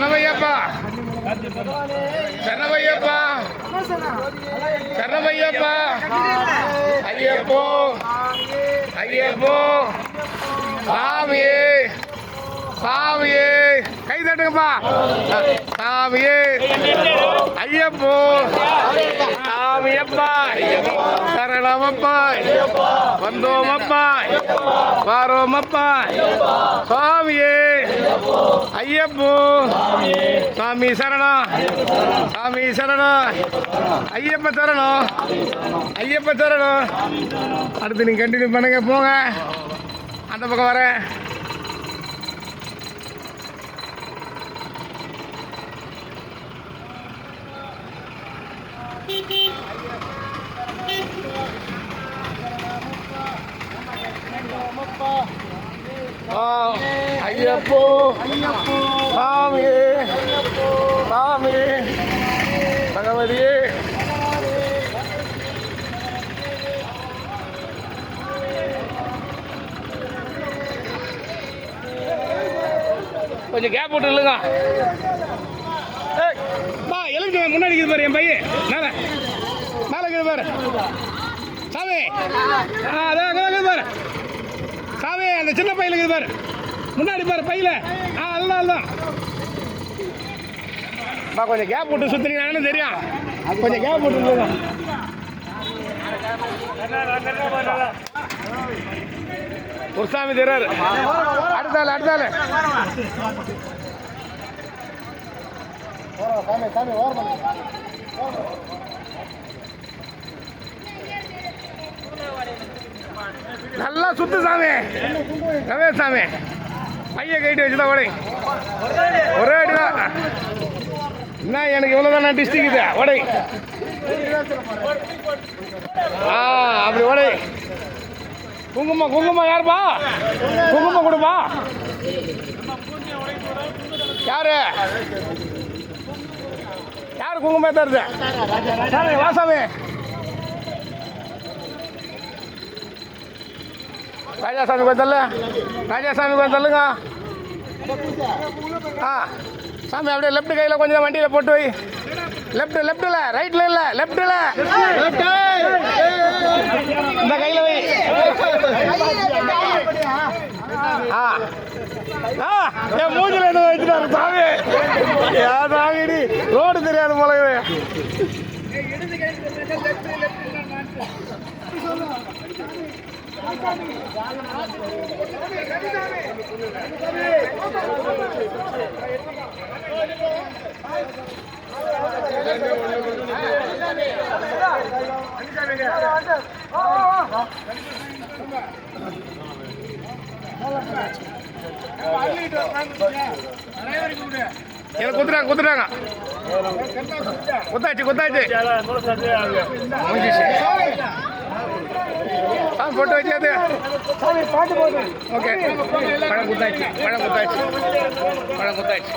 சரணமையப்பா சரணமையப்பா சரணமையப்பா ஐயப்போ. ஐயப்போ. சாமியே. சாமியே. கை தட்டுங்கப்பா. சாமியே. ஐயப்போ. சாமியப்பா. சரணமப்பா. வந்தோமப்பா. வாரோமப்பா. சுவாமியே ஐயப்போ. சாமி சரணம். சாமி சரணம். ஐயப்ப சரணம். ஐயப்ப சரணம். அடுத்து நீங்க கண்டினியூ பண்ணுங்க போங்க. அந்த பக்கம் வரேன். Oh. ஐயப்போ சாமியே சாமி பகவதியே. கொஞ்சம் கேப் விட்டு இல்லைங்க பா எலுமிச்சு முன்னாடி பாரு என் பையன். மேலே. மேலே இருக்குது பாரு. சாமி. அதான் பாரு. சாமி அந்த சின்ன பையில இருக்குது பாரு. முன்னாடி பாரு பையில. ஆ அதுதான் அதுதான். கொஞ்சம் கேப் விட்டு சுத்துனீங்கன்னு தெரியும். கொஞ்சம் கேப் விட்டு போங்க தெரியாரு அடுத்தாள் அடுத்தாள் நல்லா சுத்து சாமி. ரமேஷ் சாமி. பையன் கைட்டு வச்சுதான் வடை ஒரே அடிதான் என்ன எனக்கு இவ்வளோதான் டிஸ்ட்ரிக் இது? ஓடை. ஆ அப்படி வடை குங்குமம் குங்குமம் யாருப்பா? குங்குமம் கொடுப்பா. யாரு? யாரு குங்குமம் தருது சாமி சாமி ராஜாசாமி கொஞ்சம் தள்ளு. ராஜாசாமி கொஞ்சம் சொல்லுங்க ஆ சாமி அப்படியே லெஃப்ட் கையில் கொஞ்சம் வண்டியில் போட்டு வை. லெஃப்ட் லெஃப்ட்டில் ரைட்டில் இல்லை லெஃப்ட்டில் இந்த கையில் வை. ஆ. ஆ என் மூஞ்சில் என்ன வச்சுட்டாரு சாமி? சாமிடி ரோடு தெரியாது போல இது. எனக்கு குத்துறாங்க குத்துறாங்க குத்தாச்சு குத்தாச்சு. முடிஞ்சிச்சு. ஆ போட்டு வச்சாது ஓகே பழம் குத்தாச்சு பழம் குத்தாச்சு பழம் குத்தாச்சு.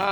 ஆ.